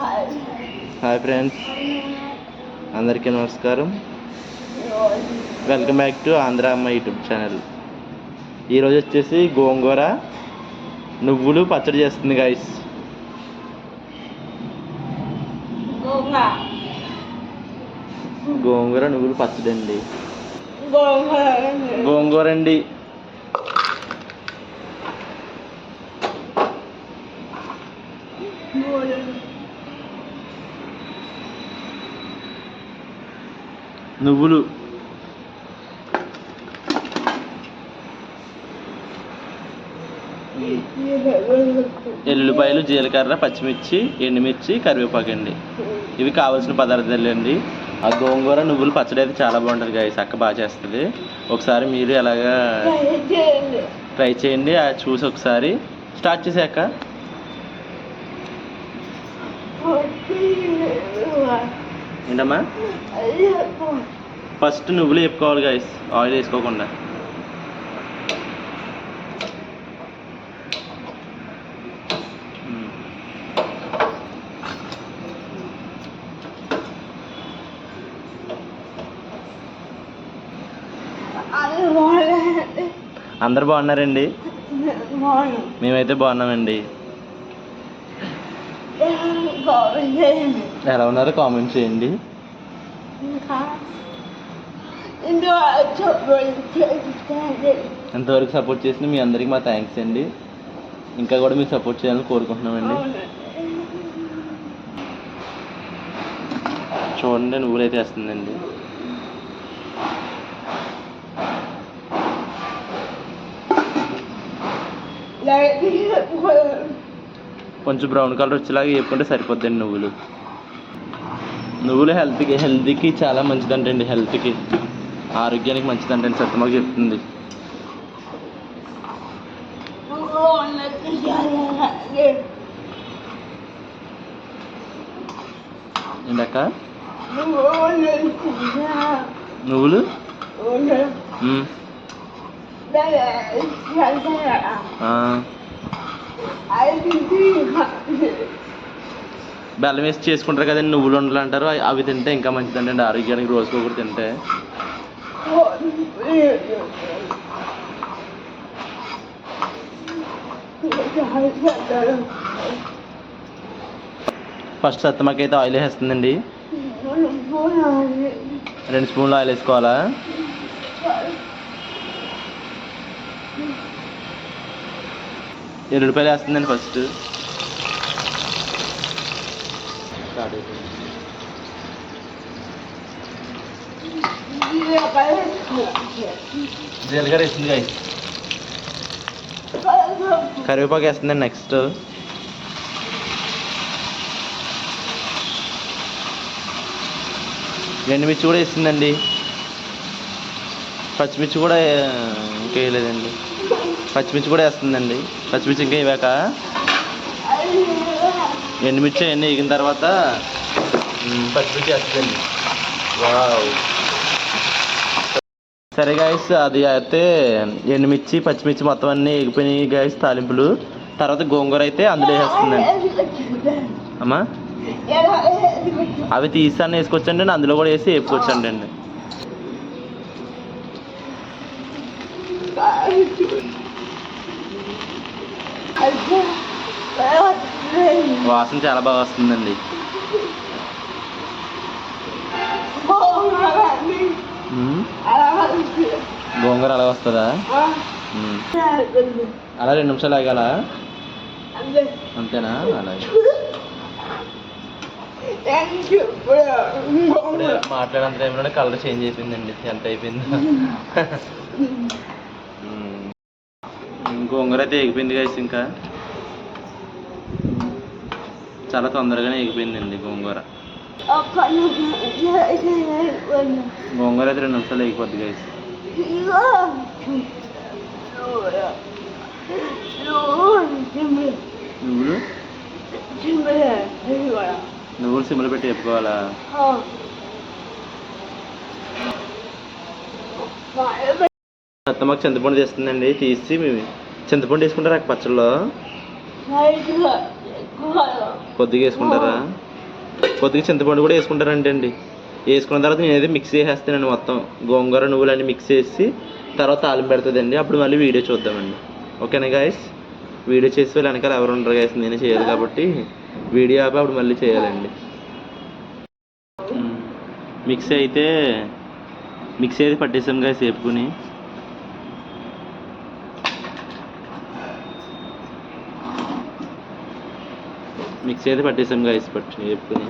Hi friends అందరికీ నమస్కారం. Welcome back to Andhra అమ్మ యూట్యూబ్ ఛానల్ ఈరోజు వచ్చేసి గోంగూర నువ్వులు పచ్చడి చేస్తుంది గాయస్ గోంగూర. నువ్వులు పచ్చడి అండి గోంగూర అండి. నువ్వులు. ఎల్లుల్లిపాయలు జీలకర్ర పచ్చిమిర్చి ఎండుమిర్చి కరివేపాకు అండి. ఇవి కావాల్సిన పదార్థాలు అండి. ఆ గోంగూర నువ్వులు పచ్చడి అయితే చాలా బాగుంటుంది గాయస్ అక్క బాగా చేస్తుంది. ఒకసారి మీరు ఎలాగా ట్రై చేయండి. ఆ చూసి ఒకసారి. స్టార్ట్ చేసాక ఏంటమ్మా? ఫస్ట్ నువ్వులు వేపుకోవాలి గాయస్ ఆయిల్ వేసుకోకుండా. అందరు బాగున్నారండి? మేమైతే బాగున్నామండి. ఎలా ఉన్నారో? కామెంట్ చేయండి. ఎంతవరకు సపోర్ట్ చేసిన మీ అందరికి మా థ్యాంక్స్ అండి. ఇంకా కూడా మీరు సపోర్ట్ చేయాలని కోరుకుంటున్నామండి. చూడండి నువ్వులైతే వేస్తుందండి. కొంచెం బ్రౌన్ కలర్ వచ్చేలాగా వేపుకుంటే సరిపోద్దండి నువ్వులు. నువ్వులు హెల్త్కి హెల్త్కి చాలా మంచిదంటండి హెల్త్కి ఆరోగ్యానికి మంచిదంటండి సత్యమాకు చెప్తుంది. ఏంటక్క నువ్వులు. ఆ, బెల్లం వేసి చేసుకుంటారు కదండి నువ్వులు ఉండలు అంటారు అవి- తింటే ఇంకా మంచిదండి ఆరోగ్యానికి రోజుకొకటి తింటే. ఫస్ట్ సత్తమ్మకి అయితే ఆయిల్ వేస్తుందండి. రెండు స్పూన్లు ఆయిల్ వేసుకోవాలా? ఎల్లుడిపాయలు వేస్తుందండి ఫస్ట్ జీలకర్ర వేస్తుంది గాయ కరివేపాకు వేస్తుందండి నెక్స్ట్ ఎండుమిర్చి కూడా వేస్తుందండి పచ్చిమిర్చి కూడా ఇంకా వేయలేదండి. పచ్చిమిర్చి కూడా వేస్తుందండి. పచ్చిమిర్చి ఇంకా ఇవాక ఎండుమిర్చి అవన్నీ వేగిన తర్వాత పచ్చిమిర్చి వేస్తుందండి. వావ్. సరే గాయస్ అది అయితే ఎండుమిర్చి పచ్చిమిర్చి మొత్తం అన్నీ ఎగిపోయినాయి గాయస్ తాలింపులు. తర్వాత గోంగూర అయితే అందులో వేస్తుందండి అమ్మా? అవి తీసాన్ని వేసుకొచ్చండి అందులో కూడా వేసి వేపుకొచ్చండి అండి ah. వాసన చాలా బాగా వస్తుందండి. గోంగూర అలా వస్తుందా? అలా రెండు నిమిషాలు ఆగాల? అంతేనా? అలాగే మాట్లాడంత టైంలోనే కలర్ చేంజ్ అయిపోయిందండి. ఎంత అయిపోయింది. గోంగూర అయితే ఎగిపోయింది గాయస్ ఇంకా. చాలా తొందరగానే ఎగిపోయిందండి గోంగూర గోంగూర అయితే రెండు నిమిషాలు ఎగిపోద్ది గాయస్ నువ్వులు? నువ్వులు సిమ్లో పెట్టి చెప్పుకోవాలా అత్తమ్మకి చింతపండు తీస్తుందండి తీసి మేము. చింతపండు వేసుకుంటారా పచ్చళ్ళలో కొద్దిగా వేసుకుంటారా? కొద్దిగా చింతపండు కూడా వేసుకుంటారంటే అండి వేసుకున్న తర్వాత నేనైతే మిక్స్ చేసేస్తానండి మొత్తం. గోంగూర నువ్వులు అన్నీ మిక్స్ చేసి తర్వాత తాలింపు పెడుతుందండి. అప్పుడు మళ్ళీ వీడియో చూద్దామండి. ఓకేనా గాయస్? వీడియో చేసి వాళ్ళు వెనకాల ఎవరు ఉండరు గాయస్ నేనే చేయాలి కాబట్టి వీడియో ఆపి అప్పుడు మళ్ళీ చేయాలండి. మిక్సీ అయితే మిక్సీ అయితే పట్టేసాం గాయస్ వేపుకుని. మిక్స్ అయితే పట్టేసాం గాయస్ పట్టి చెప్పుకుని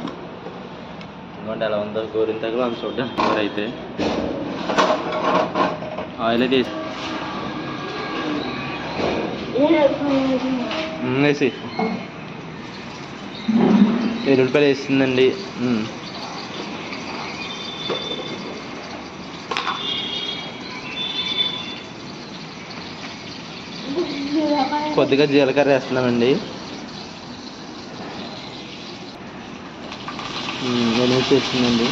ఎందుకంటే ఎలా ఉందో? గోరింతకు అని చూడ్డానికి కూర అయితే. ఆయిల్ అయితే వేసి. ఎల్లుడిపల్లి వేసి. వేసిందండి. కొద్దిగా జీలకర్ర వేస్తున్నామండి. ఎనిమిది చేస్తుందండి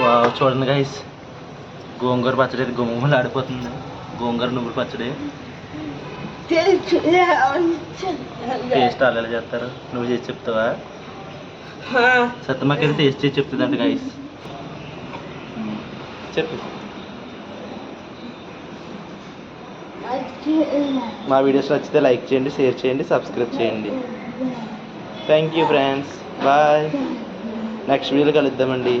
వావ్ చూడండి గైస్ గోంగూర పచ్చడి అయితే గుమ్మలు ఆడిపోతుంది. గోంగూర నువ్వుల పచ్చడి. టేస్ట్ అలా చేస్తారు. నువ్వు చేసి చెప్తావా? సత్తమ్మకైతే టేస్ట్ చేసి చెప్తుందంట గైస్ చెప్పు. మా వీడియోస్ నచ్చితే లైక్ చేయండి షేర్ చేయండి సబ్స్క్రైబ్ చేయండి. Thank you friends bye next వీడియోలో కలుద్దామండి.